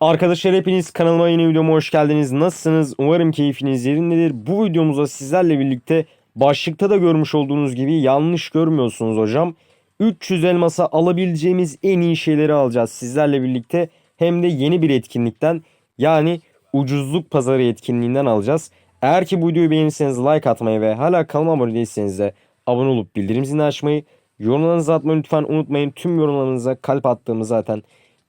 Arkadaşlar hepiniz kanalıma yeni videoma hoş geldiniz. Nasılsınız? Umarım keyfiniz yerindedir. Bu videomuzda sizlerle birlikte başlıkta da görmüş olduğunuz gibi yanlış görmüyorsunuz hocam. 300 elmasa alabileceğimiz en iyi şeyleri alacağız sizlerle birlikte. Hem de yeni bir etkinlikten yani ucuzluk pazarı etkinliğinden alacağız. Eğer ki bu videoyu beğenirseniz like atmayı ve hala kanalıma abone değilseniz de abone olup bildirim zilini açmayı, yorumlarınızı atmayı lütfen unutmayın. Tüm yorumlarınıza kalp attığımı zaten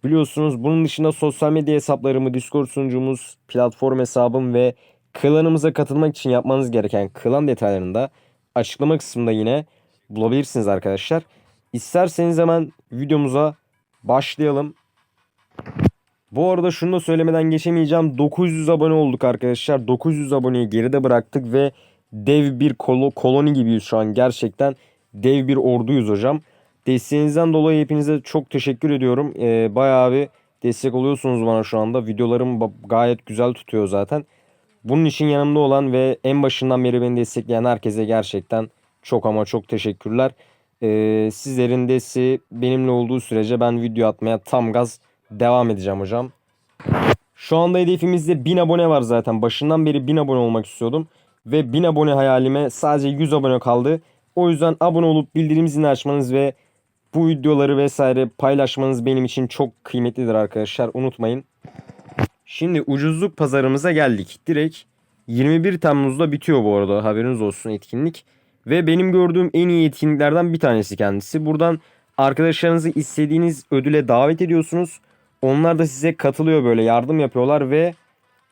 biliyorsunuz. Bunun dışında sosyal medya hesaplarımı, Discord sunucumuz, platform hesabım ve klanımıza katılmak için yapmanız gereken klan detaylarını da açıklama kısmında yine bulabilirsiniz arkadaşlar. İsterseniz hemen videomuza başlayalım. Bu arada şunu da söylemeden geçemeyeceğim. 900 abone olduk arkadaşlar. 900 aboneyi geride bıraktık ve dev bir kolo, koloni gibiyiz şu an. Gerçekten dev bir orduyuz hocam. Desteğinizden dolayı hepinize çok teşekkür ediyorum. Ee, bayağı bir destek oluyorsunuz bana şu anda. Videolarım gayet güzel tutuyor zaten. Bunun için yanımda olan ve en başından beri beni destekleyen herkese gerçekten çok ama çok teşekkürler. Ee, sizlerin desteği benimle olduğu sürece ben video atmaya tam gaz devam edeceğim hocam. Şu anda hedefimizde 1000 abone var zaten. Başından beri 1000 abone olmak istiyordum. Ve 1000 abone hayalime sadece 100 abone kaldı. O yüzden abone olup bildirim zilini açmanız ve bu videoları vesaire paylaşmanız benim için çok kıymetlidir arkadaşlar. Unutmayın. Şimdi ucuzluk pazarımıza geldik. Direkt 21 Temmuz'da bitiyor bu arada haberiniz olsun etkinlik. Ve benim gördüğüm en iyi etkinliklerden bir tanesi kendisi. Buradan arkadaşlarınızı istediğiniz ödüle davet ediyorsunuz. Onlar da size katılıyor böyle yardım yapıyorlar ve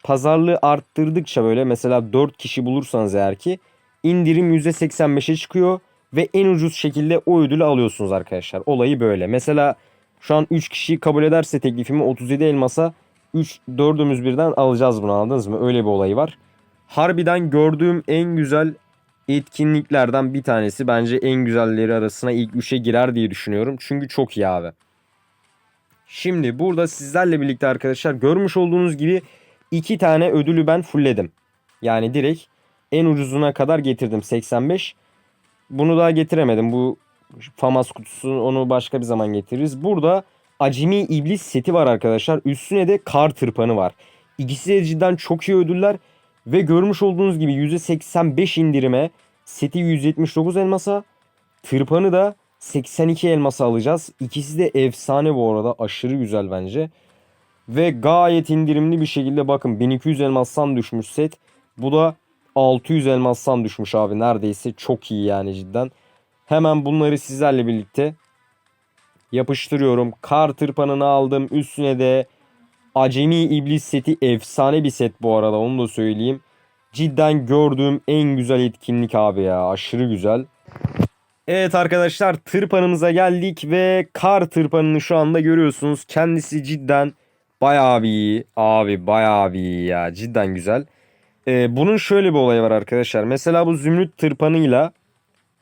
pazarlığı arttırdıkça böyle mesela 4 kişi bulursanız eğer ki indirim %85'e çıkıyor ve en ucuz şekilde o ödülü alıyorsunuz arkadaşlar. Olayı böyle. Mesela şu an 3 kişi kabul ederse teklifimi 37 elmasa 3 dördümüz birden alacağız bunu anladınız mı? Öyle bir olayı var. Harbiden gördüğüm en güzel etkinliklerden bir tanesi. Bence en güzelleri arasına ilk 3'e girer diye düşünüyorum. Çünkü çok iyi abi. Şimdi burada sizlerle birlikte arkadaşlar görmüş olduğunuz gibi iki tane ödülü ben fullledim. Yani direkt en ucuzuna kadar getirdim 85. Bunu daha getiremedim. Bu Famas kutusu onu başka bir zaman getiririz. Burada Acemi İblis seti var arkadaşlar. Üstüne de kar tırpanı var. İkisi de cidden çok iyi ödüller. Ve görmüş olduğunuz gibi %85 indirime seti 179 elmasa tırpanı da 82 elmasa alacağız. İkisi de efsane bu arada. Aşırı güzel bence. Ve gayet indirimli bir şekilde bakın 1200 elmastan düşmüş set. Bu da 600 elmastan düşmüş abi neredeyse çok iyi yani cidden. Hemen bunları sizlerle birlikte yapıştırıyorum. Kar tırpanını aldım. Üstüne de Acemi İblis seti efsane bir set bu arada onu da söyleyeyim. Cidden gördüğüm en güzel etkinlik abi ya aşırı güzel. Evet arkadaşlar tırpanımıza geldik ve kar tırpanını şu anda görüyorsunuz. Kendisi cidden bayağı bir iyi. Abi bayağı bir iyi ya cidden güzel. Ee, bunun şöyle bir olayı var arkadaşlar. Mesela bu zümrüt tırpanıyla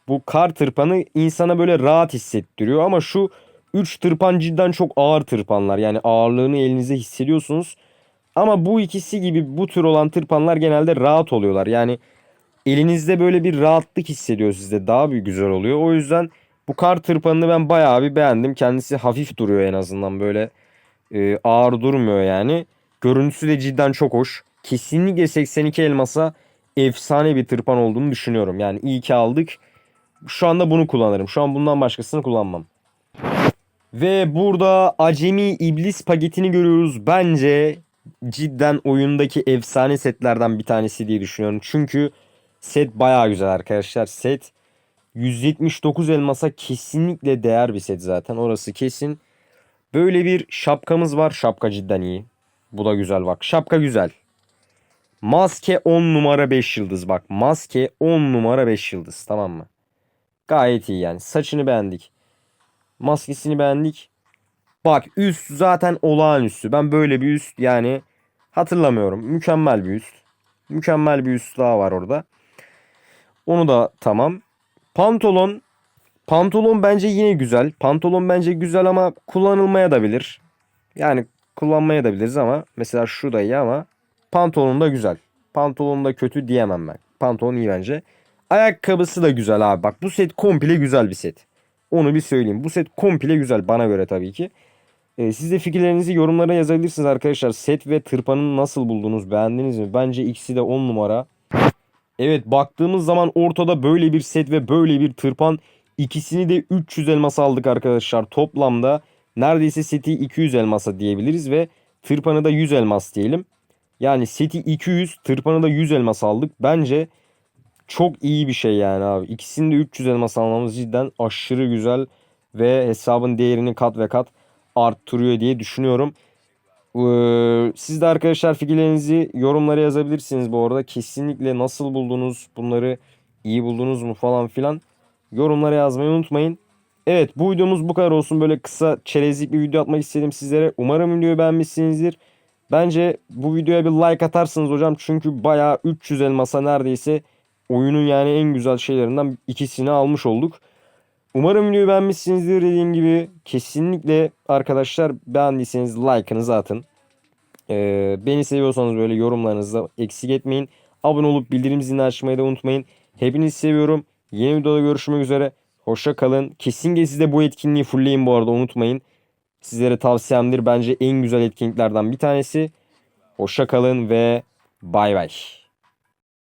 bu kar tırpanı insana böyle rahat hissettiriyor. Ama şu 3 tırpan cidden çok ağır tırpanlar. Yani ağırlığını elinize hissediyorsunuz. Ama bu ikisi gibi bu tür olan tırpanlar genelde rahat oluyorlar. Yani elinizde böyle bir rahatlık hissediyor sizde. Daha bir güzel oluyor. O yüzden bu kar tırpanını ben bayağı bir beğendim. Kendisi hafif duruyor en azından böyle e, ağır durmuyor yani. Görüntüsü de cidden çok hoş. Kesinlikle 82 elmasa efsane bir tırpan olduğunu düşünüyorum. Yani iyi ki aldık. Şu anda bunu kullanırım. Şu an bundan başkasını kullanmam. Ve burada acemi iblis paketini görüyoruz. Bence cidden oyundaki efsane setlerden bir tanesi diye düşünüyorum. Çünkü set bayağı güzel arkadaşlar. Set 179 elmasa kesinlikle değer bir set zaten. Orası kesin. Böyle bir şapkamız var. Şapka cidden iyi. Bu da güzel bak. Şapka güzel. Maske 10 numara 5 yıldız bak. Maske 10 numara 5 yıldız tamam mı? Gayet iyi yani. Saçını beğendik. Maskesini beğendik. Bak üst zaten olağanüstü. Ben böyle bir üst yani hatırlamıyorum. Mükemmel bir üst. Mükemmel bir üst daha var orada. Onu da tamam. Pantolon. Pantolon bence yine güzel. Pantolon bence güzel ama kullanılmaya da bilir. Yani kullanmaya da biliriz ama mesela şu da iyi ama pantolon da güzel. Pantolon da kötü diyemem ben. Pantolon iyi bence. Ayakkabısı da güzel abi. Bak bu set komple güzel bir set. Onu bir söyleyeyim. Bu set komple güzel bana göre tabii ki. Ee, siz de fikirlerinizi yorumlara yazabilirsiniz arkadaşlar. Set ve tırpanın nasıl buldunuz? Beğendiniz mi? Bence ikisi de 10 numara. Evet baktığımız zaman ortada böyle bir set ve böyle bir tırpan. İkisini de 300 elmas aldık arkadaşlar. Toplamda neredeyse seti 200 elmasa diyebiliriz ve tırpanı da 100 elmas diyelim. Yani seti 200, tırpanı da 100 elmas aldık. Bence çok iyi bir şey yani abi. İkisini de 300 elmas almamız cidden aşırı güzel ve hesabın değerini kat ve kat arttırıyor diye düşünüyorum. Ee, Siz de arkadaşlar fikirlerinizi yorumlara yazabilirsiniz bu arada. Kesinlikle nasıl buldunuz bunları iyi buldunuz mu falan filan yorumlara yazmayı unutmayın. Evet bu videomuz bu kadar olsun. Böyle kısa çerezlik bir video atmak istedim sizlere. Umarım videoyu beğenmişsinizdir. Bence bu videoya bir like atarsınız hocam. Çünkü bayağı 300 elmasa neredeyse oyunun yani en güzel şeylerinden ikisini almış olduk. Umarım videoyu beğenmişsinizdir dediğim gibi. Kesinlikle arkadaşlar beğendiyseniz like'ınızı atın. Ee, beni seviyorsanız böyle yorumlarınızı eksik etmeyin. Abone olup bildirim zilini açmayı da unutmayın. Hepinizi seviyorum. Yeni videoda görüşmek üzere. Hoşça kalın. Kesinlikle siz de bu etkinliği fullleyin bu arada unutmayın. Sizlere tavsiyemdir. Bence en güzel etkinliklerden bir tanesi. Hoşça kalın ve bay bay.